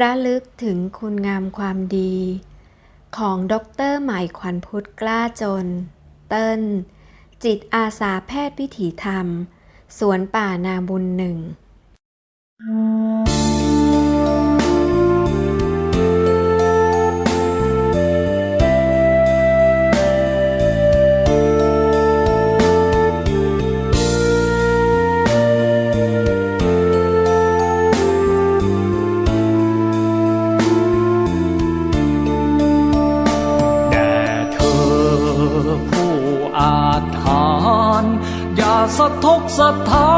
ระลึกถึงคุณงามความดี ของดอกเตอรหมายขวัญพุทธกล้าจน เติ้ลจิตอาสาแพทย์วิถีธรรม สวนป่านาบุญหนึ่งแอาถรรพ์อย่าสะทกสะท้า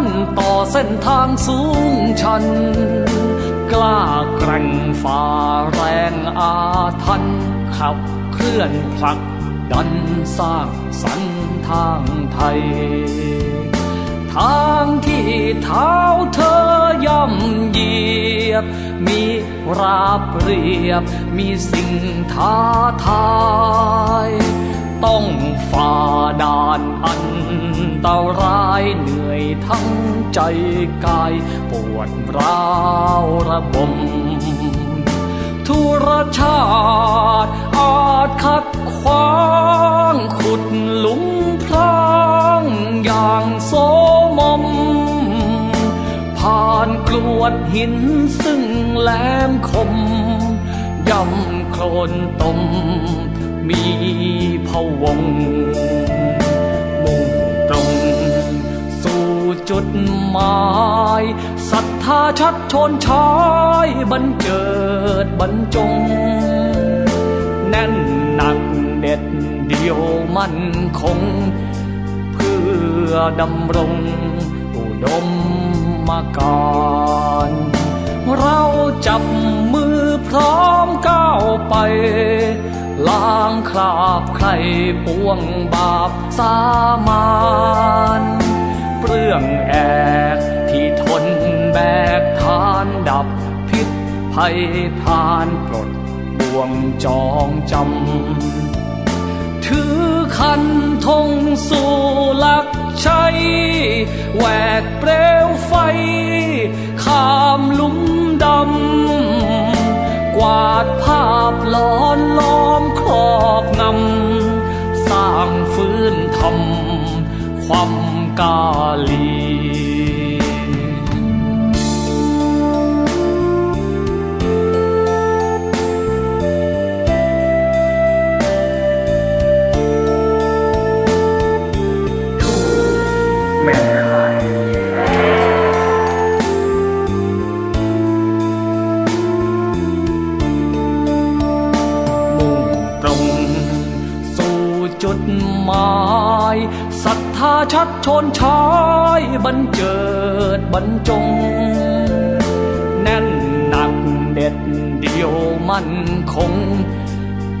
นต่อเส้นทางสูงชัน กล้าแกร่งฝ่าแรงอาทันขับเคลื่อนผลักดันสร้างสรรค์ทางไทย ทางที่เท้าเธอย่ำเหยียบ มีราบเรียบ มีสิ่งท้าทาย ต้องฝ่าด่านอันตรายเหนื่อยทั้งใจกาย ปวดร้าวระบม ทุรชาติอาจขัดขวางขุดหลุมพรางอย่างโสมม ผ่านกลวดหินซึ่งแหลมคมย่ำโคลนตม มีพวง มุ่งตรง สู่จุดหมายศรัทธาชัดชนชายบันเจิดบรรจง แน่นหนักเด็ดเดียวมั่นคง เพื่อดำรงอุดมมาการเราจับมือพร้อมก้าวไป ล้างคราบใครปวงบาปสามานเปรื่องแอกที่ทนแบกทานดับพิษภัยพานปลดบ่วงจองจำ ถือคันธงสู่หลักชัยแหวกเปลวไฟ ข้ามลุ่มดำ กวาดภาพหลอนลอ ค ดหมายศรัทธาชัดชนชายบันเจิดบรรจง แน่นหนักเด็ดเดียวมั่นคง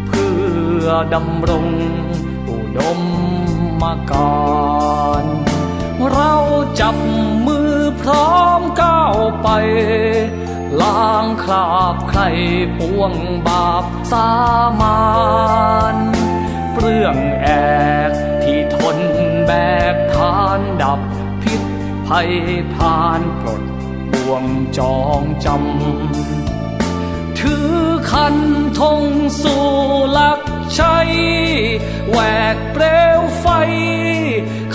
เพื่อดำรงอุดมมาการเราจับมือพร้อมก้าวไปล้างคราบใครปวงบาปสามา ภัยพานปลดบ่วงจองจำ ถือคันธงสู่หลักชัยแหวกเปลวไฟ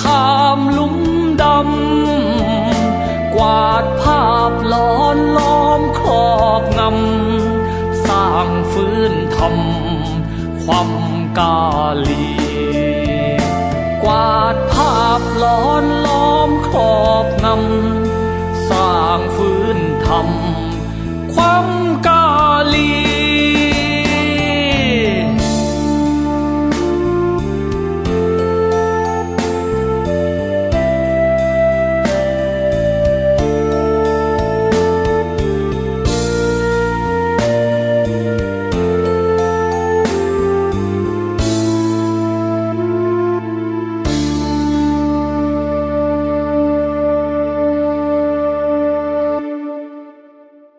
ข้ามลุ่มดำ กวาดภาพหลอนล้อมครอบงำ สร้างฟื้นทำความกาลี กวาดภาพหลอน ล้อ